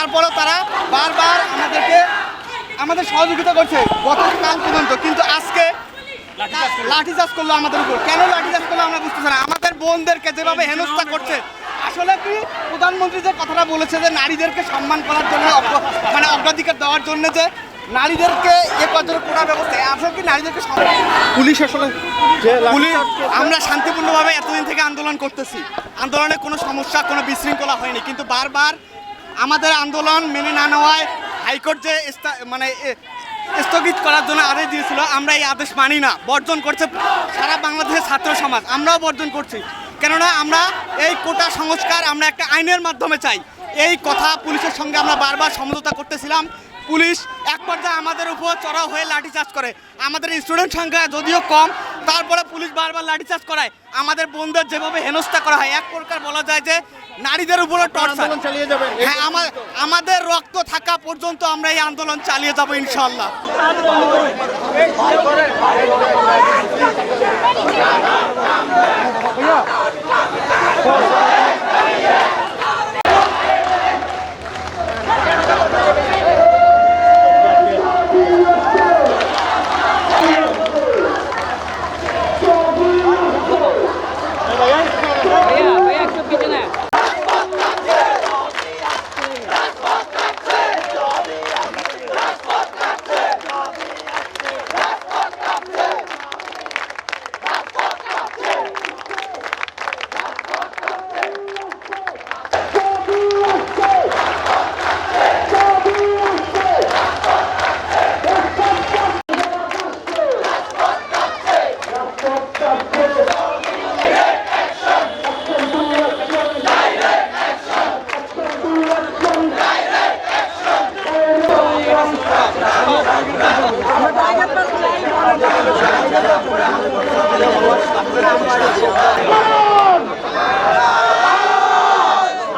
তারপরেও তারা বারবার আমাদেরকে আমাদের সহযোগিতা করছে। গতকাল পর্যন্ত কিন্তু আজকে লাঠিচার্জ করল আমাদের উপর। কেন লাঠিচার্জ করল আমরা বুঝতেছি না। আমাদের বোনদেরকে যেভাবে হেনস্থা করছে আসলে কি প্রধানমন্ত্রী যে কথাটা বলেছে যে নারীদেরকে সম্মান করার জন্য মানে অগ্রাধিকার দেওয়ার জন্য যে নারীদেরকে এ পর্যন্ত কোটা ব্যবস্থা আসলে কি নারীদেরকে সম্মান পুলিশ আসলে পুলিশ আমরা শান্তিপূর্ণভাবে এতদিন থেকে আন্দোলন করতেছি। আন্দোলনে কোনো সমস্যা কোনো বিশৃঙ্খলা হয়নি। কিন্তু বারবার আমাদের আন্দোলন মেনে না নেওয়ায় হাইকোর্ট যে মানে স্থগিত করার জন্য আদেশ দিয়েছিল, আমরা এই আদেশ মানি না। বর্জন করছে সারা বাংলাদেশের ছাত্র সমাজ। আমরাও বর্জন করছি। কেননা আমরা এই কোটা সংস্কার আমরা একটা আইনের মাধ্যমে চাই। এই কথা পুলিশের সঙ্গে আমরা বারবার সমঝোতা করতেছিলাম। পুলিশ এক পর্যায়ে আমাদের উপর চড়াও হয়ে লাঠিচার্জ করে। আমাদের স্টুডেন্ট সংখ্যা যদিও কম তারপরে পুলিশ বারবার লাঠিচার্জ করায়। আমাদের বোনদের যেভাবে হেনস্থা করা হয় এক প্রকার বলা যায় যে নারীদের উপরে টর্চার। আন্দোলন চালিয়ে যাবে হ্যাঁ আমার আমাদের রক্ত থাকা পর্যন্ত আমরা এই আন্দোলন চালিয়ে যাব ইনশাল্লাহ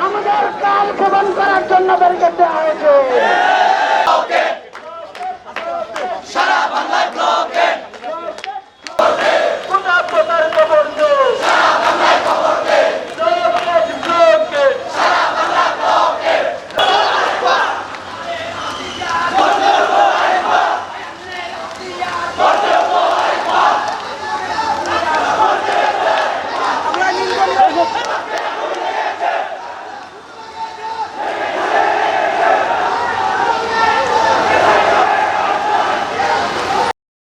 আমাদের কাল খবন করার জন্য বের করতে হয়েছে। সারা